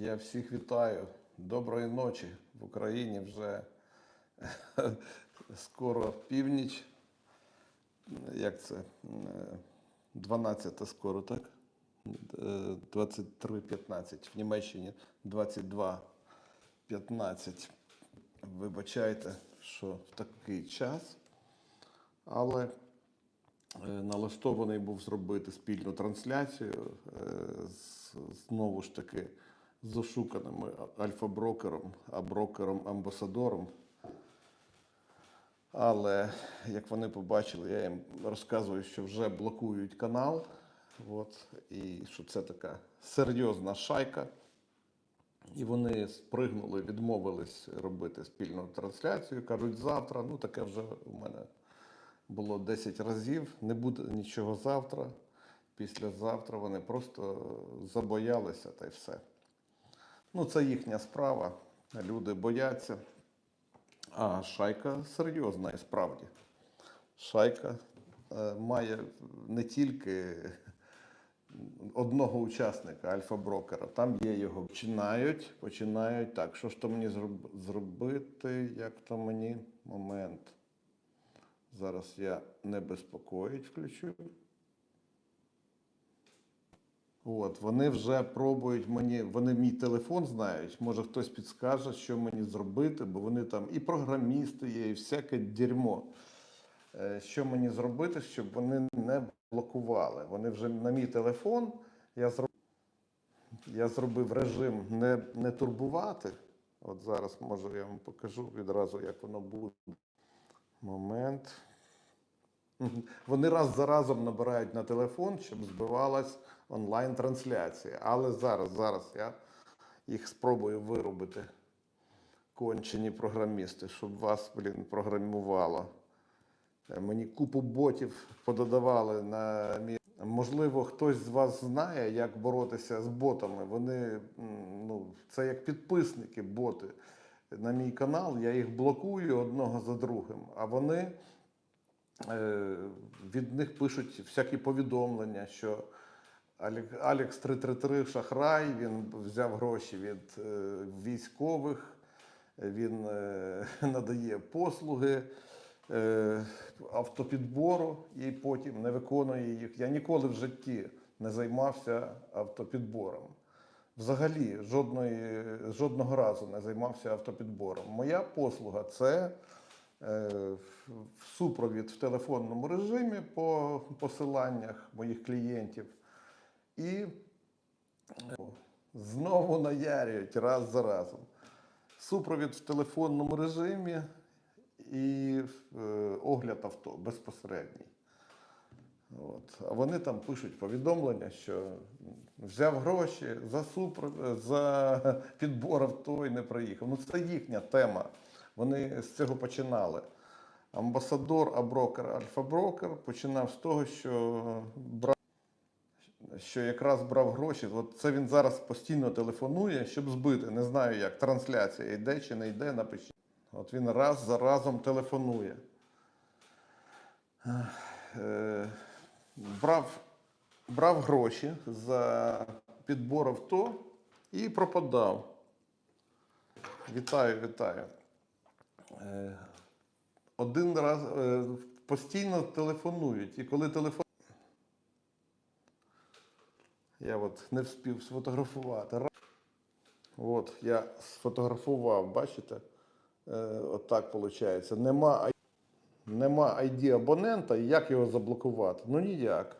Я всіх вітаю. Доброї ночі. В Україні вже скоро північ. Як це? Е, 12 скоро, так? Е, 23.15. В Німеччині 22.15. Вибачайте, що в такий час. Але е, налаштований був зробити спільну трансляцію е, знову ж таки з ошуканим альфа-брокером, а брокером-амбасадором. Але як вони побачили, я їм розказую, що вже блокують канал. От, і що це така серйозна шайка. І вони спригнули, відмовились робити спільну трансляцію. Кажуть, завтра. Ну, таке вже у мене було 10 разів. Не буде нічого завтра. Післязавтра вони просто забоялися та й все. Ну, це їхня справа. Люди бояться. А шайка серйозна і справді. Шайка е, має не тільки одного учасника альфа-брокера, там є його. Починають, починають так. Що ж то мені зробити? Як то мені момент? Зараз я не безпокоїть включу. От, вони вже пробують мені, вони мій телефон знають. Може хтось підскаже, що мені зробити, бо вони там і програмісти є, і всяке дерьмо. Е, Що мені зробити, щоб вони не блокували? Вони вже на мій телефон я зробив, я зробив режим не, не турбувати. От зараз може я вам покажу відразу, як воно буде. Момент. Вони раз за разом набирають на телефон, щоб збивалась онлайн-трансляція. Але зараз, зараз я їх спробую виробити. Кончені програмісти, щоб вас, блін, програмувало. Е, Мені купу ботів пододавали на мій. Можливо, хтось з вас знає, як боротися з ботами. Вони ну, це як підписники, боти на мій канал. Я їх блокую одного за другим, а вони е, від них пишуть всякі повідомлення, що Алекс 333 шахрай, він взяв гроші від е, військових, він е, надає послуги е, автопідбору і потім не виконує їх. Я ніколи в житті не займався автопідбором. Взагалі, жодної, жодного разу не займався автопідбором. Моя послуга це супровід в телефонному режимі по посиланнях моїх клієнтів. І е, знову наярюють раз за разом. Супровід в телефонному режимі і е, огляд авто безпосередній. От. А вони там пишуть повідомлення, що взяв гроші за супр... за підбор авто і не приїхав. Ну це їхня тема. Вони з цього починали. Амбасадор, а брокер, альфа-брокер починав з того, що брав, що якраз брав гроші. От це він зараз постійно телефонує, щоб збити. Не знаю як. Трансляція йде чи не йде, напишіть. От він раз за разом телефонує. Е, брав, брав гроші за підбор авто і пропадав. Вітаю, вітаю. Е, Один раз е, постійно телефонують. І коли телефон. Я от не встиг сфотографувати. От, я сфотографував, бачите? Е, от так виходить. Нема Нема ID абонента, як його заблокувати? Ну ніяк.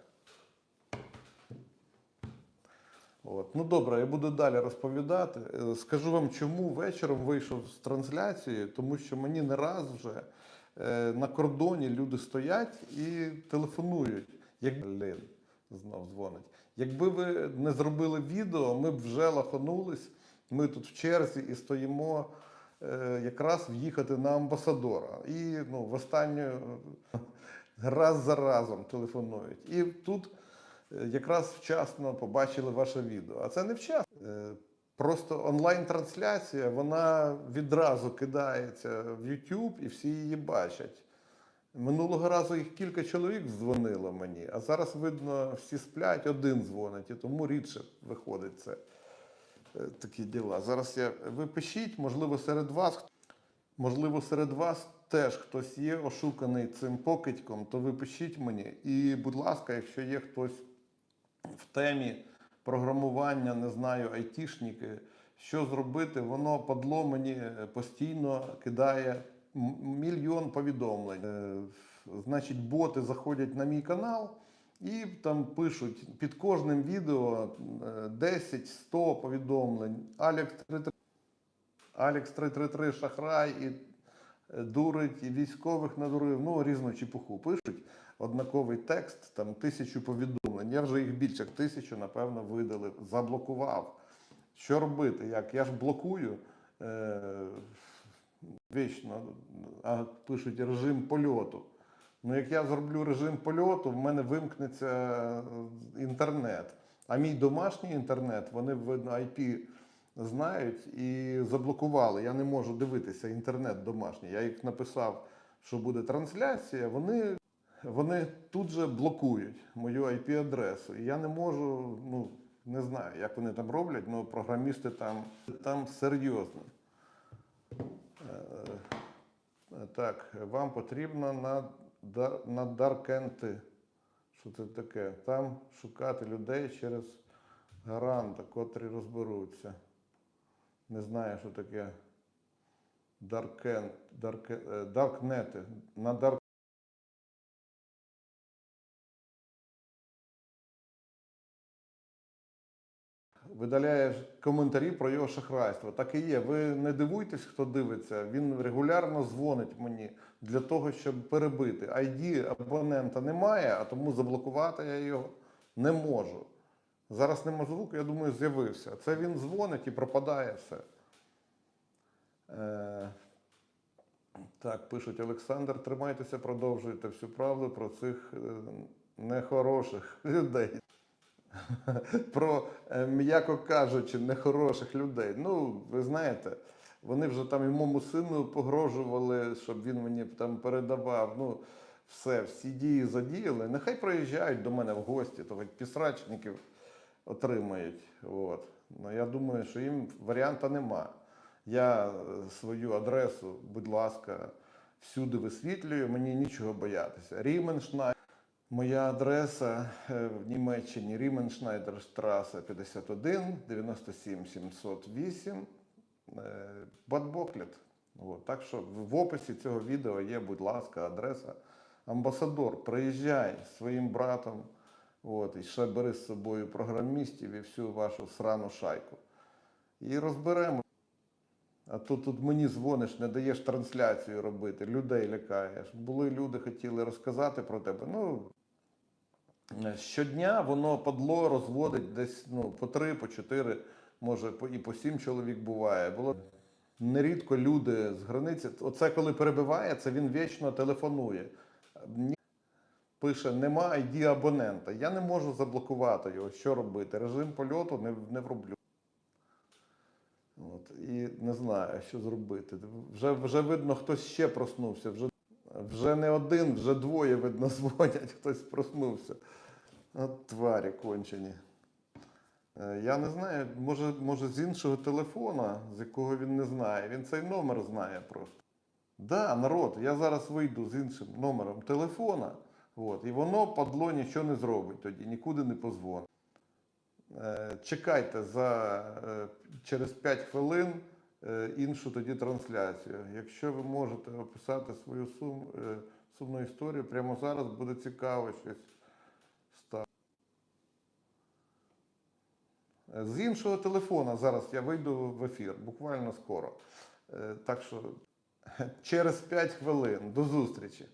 От. Ну добре, я буду далі розповідати. Е, Скажу вам, чому вечором вийшов з трансляції, тому що мені не раз вже е, на кордоні люди стоять і телефонують. Як знов дзвонить. Якби ви не зробили відео, ми б вже лаханулись. Ми тут в черзі і стоїмо е, якраз в'їхати на амбасадора. І ну, в останню раз за разом телефонують. І тут е, якраз вчасно побачили ваше відео. А це не вчасно. Е, Просто онлайн-трансляція, вона відразу кидається в YouTube і всі її бачать. Минулого разу їх кілька чоловік дзвонило мені, а зараз, видно, всі сплять, один дзвонить, і тому рідше виходить це. е, такі діла. Зараз я ви пишіть, можливо, серед вас, можливо, серед вас теж хтось є ошуканий цим покидьком, то ви пишіть мені. І, будь ласка, якщо є хтось в темі програмування, не знаю, айтішники, що зробити, воно падло мені е, постійно кидає мільйон повідомлень. Е, Значить, боти заходять на мій канал і там пишуть під кожним відео е, 10-100 повідомлень. Алекс 33 Алекс 333 шахрай і е, дурить, і військових надурив, ну різну чепуху пишуть. Однаковий текст, там тисячу повідомлень. Я вже їх більше як тисячу, напевно, видалив, заблокував. Що робити? Як? Я ж блокую е, вічно, а пишуть режим польоту. Ну, як я зроблю режим польоту, в мене вимкнеться е, інтернет. А мій домашній інтернет, вони видно IP знають і заблокували. Я не можу дивитися інтернет домашній. Я їх написав, що буде трансляція. Вони, вони тут же блокують мою IP-адресу. І я не можу, ну не знаю, як вони там роблять, але програмісти там, там серйозно. Е, Так, вам потрібно на, Даркенти. Що це таке? Там шукати людей через гаранта, котрі розберуться. Не знаю, що таке Даркен, дарке, е, Даркнети. На Дарк... Видаляє коментарі про його шахрайство. Так і є. Ви не дивуйтесь, хто дивиться. Він регулярно дзвонить мені для того, щоб перебити. ID абонента немає, а тому заблокувати я його не можу. Зараз нема звуку, я думаю, з'явився. Це він дзвонить і пропадає все. Е, так, пишуть Олександр, тримайтеся, продовжуйте всю правду про цих е, нехороших людей. Про, е, м'яко кажучи, нехороших людей. Ну, ви знаєте, вони вже там і моєму сину погрожували, щоб він мені там передавав. Ну, все, всі дії задіяли. Нехай приїжджають до мене в гості, то хоч пісрачників отримають. От. Ну, я думаю, що їм варіанта нема. Я е, свою адресу, будь ласка, всюди висвітлюю, мені нічого боятися. Ріменшнай. Моя адреса е, в Німеччині Ріменшнайдерштраса 51 97 708 е, Бад Боклет. От. Так що в описі цього відео є, будь ласка, адреса. Амбасадор, приїжджай зі своїм братом, от, і ще бери з собою програмістів і всю вашу срану шайку. І розберемо. А то тут мені дзвониш, не даєш трансляцію робити, людей лякаєш. Були люди, хотіли розказати про тебе. Ну, щодня воно падло розводить десь ну, по три, по чотири, може і по сім чоловік буває. Було нерідко люди з границі. Оце коли перебиває, це він вічно телефонує. Пише, нема ID абонента. Я не можу заблокувати його. Що робити? Режим польоту не, не вроблю. От, і не знаю, що зробити. Вже, вже видно, хтось ще проснувся. Вже, вже не один, вже двоє, видно, дзвонять, хтось проснувся. От тварі кончені. Е, Я не знаю, може, може з іншого телефона, з якого він не знає. Він цей номер знає просто. Да, народ, я зараз вийду з іншим номером телефона, от, і воно падло нічого не зробить тоді, нікуди не позвонить. Е, Чекайте за е, через 5 хвилин іншу тоді трансляцію. Якщо ви можете описати свою сум, е, сумну історію, прямо зараз буде цікаво щось стати. Е, З іншого телефона зараз я вийду в ефір, буквально скоро. Е, Так що через 5 хвилин. До зустрічі.